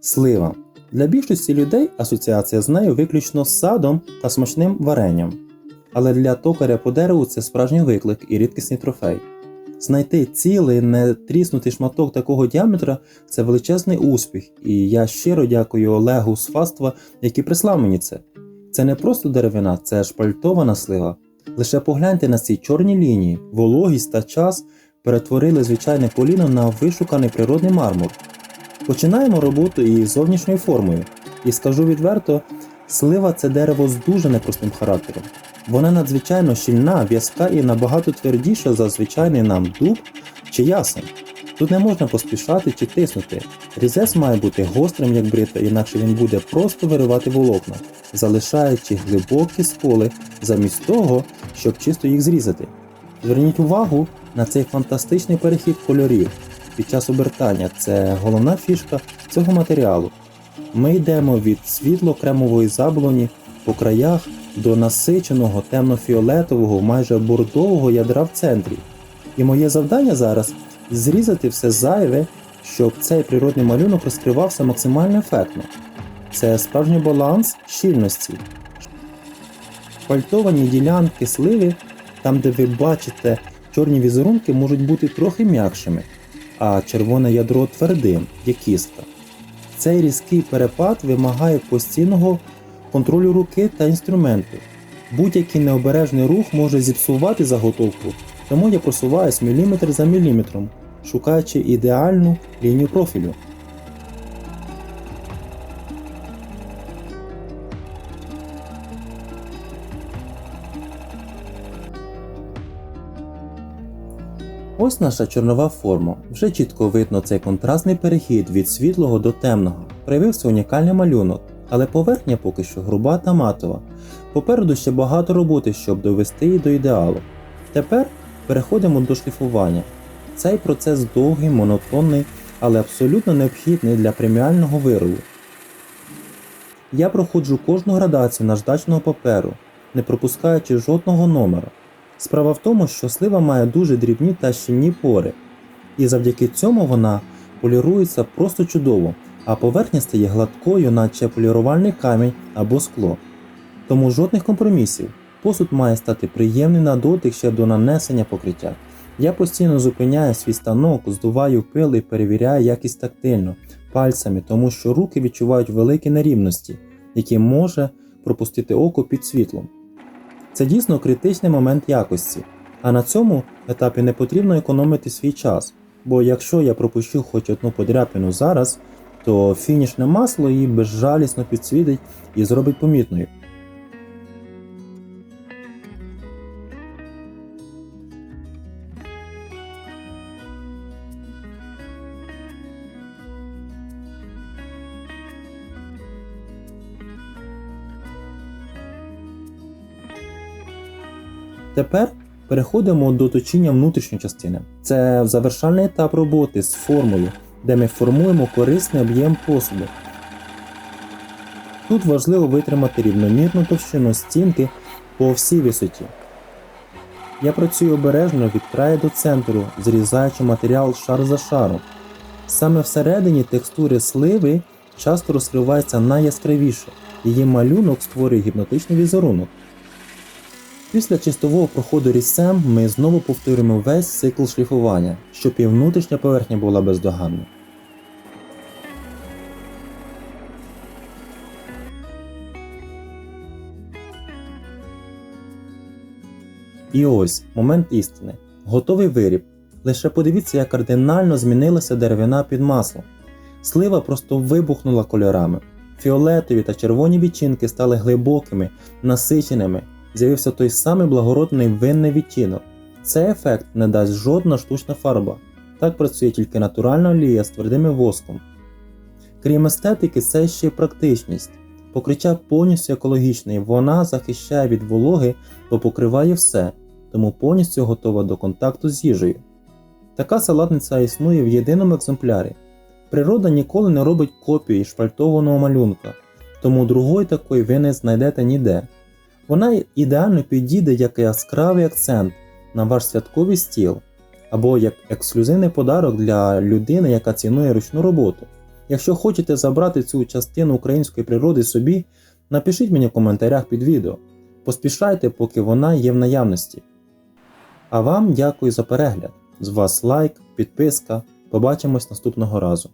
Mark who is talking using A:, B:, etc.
A: Слива. Для більшості людей асоціація з нею виключно з садом та смачним варенням. Але для токаря по дереву це справжній виклик і рідкісний трофей. Знайти цілий, не тріснутий шматок такого діаметра це величезний успіх, і я щиро дякую Олегу з фаства, який прислав мені це. Це не просто деревина, це шпальтована слива. Лише погляньте на ці чорні лінії, вологість та час перетворили звичайне поліно на вишуканий природний мармур. Починаємо роботу із зовнішньою формою. І скажу відверто, слива це дерево з дуже непростим характером. Вона надзвичайно щільна, в'язка і набагато твердіша за звичайний нам дуб чи ясен. Тут не можна поспішати чи тиснути. Різець має бути гострим, як бритва, інакше він буде просто виривати волокна, залишаючи глибокі сколи замість того, щоб чисто їх зрізати. Зверніть увагу на цей фантастичний перехід кольорів під час обертання це головна фішка цього матеріалу. Ми йдемо від світло-кремової заблоні по краях до насиченого темно-фіолетового, майже бордового ядра в центрі. І моє завдання зараз зрізати все зайве, щоб цей природний малюнок розкривався максимально ефектно. Це справжній баланс щільності. Шпальтовані ділянки сливи, там де ви бачите чорні візерунки, можуть бути трохи м'якшими, а червоне ядро твердим, як кістка. Цей різкий перепад вимагає постійного контролю руки та інструменту. Будь-який необережний рух може зіпсувати заготовку, тому я просуваюсь міліметр за міліметром, шукаючи ідеальну лінію профілю. Ось наша чорнова форма. Вже чітко видно цей контрастний перехід від світлого до темного. Проявився унікальний малюнок, але поверхня поки що груба та матова. Попереду ще багато роботи, щоб довести її до ідеалу. Тепер переходимо до шліфування. Цей процес довгий, монотонний, але абсолютно необхідний для преміального виробу. Я проходжу кожну градацію наждачного паперу, не пропускаючи жодного номера. Справа в тому, що слива має дуже дрібні та щільні пори, і завдяки цьому вона полірується просто чудово, а поверхня стає гладкою, наче полірувальний камінь або скло. Тому жодних компромісів. Посуд має стати приємний на дотик ще до нанесення покриття. Я постійно зупиняю свій станок, здуваю пил і перевіряю якість тактильно, пальцями, тому що руки відчувають великі нерівності, які може пропустити око під світлом. Це дійсно критичний момент якості, а на цьому етапі не потрібно економити свій час, бо якщо я пропущу хоч одну подряпину зараз, то фінішне масло її безжалісно підсвітить і зробить помітною. Тепер переходимо до точіння внутрішньої частини. Це завершальний етап роботи з формою, де ми формуємо корисний об'єм посуду. Тут важливо витримати рівномірну товщину стінки по всій висоті. Я працюю обережно від краю до центру, зрізаючи матеріал шар за шаром. Саме всередині текстури сливи часто розкривається найяскравіше, її малюнок створює гіпнотичний візерунок. Після чистового проходу різцем ми знову повторюємо весь цикл шліфування, щоб і внутрішня поверхня була бездоганна. І ось момент істини. Готовий виріб. Лише подивіться, як кардинально змінилася деревина під маслом. Слива просто вибухнула кольорами. Фіолетові та червоні відчинки стали глибокими, насиченими, з'явився той самий благородний винний відтінок. Цей ефект не дасть жодна штучна фарба. Так працює тільки натуральна олія з твердим воском. Крім естетики, це ще й практичність. Покриття повністю екологічне, вона захищає від вологи, бо покриває все, тому повністю готова до контакту з їжею. Така салатниця існує в єдиному екземплярі. Природа ніколи не робить копії шпальтованого малюнка, тому другої такої ви не знайдете ніде. Вона ідеально підійде як яскравий акцент на ваш святковий стіл, або як ексклюзивний подарок для людини, яка цінує ручну роботу. Якщо хочете забрати цю частину української природи собі, напишіть мені в коментарях під відео. Поспішайте, поки вона є в наявності. А вам дякую за перегляд. З вас лайк, підписка. Побачимось наступного разу.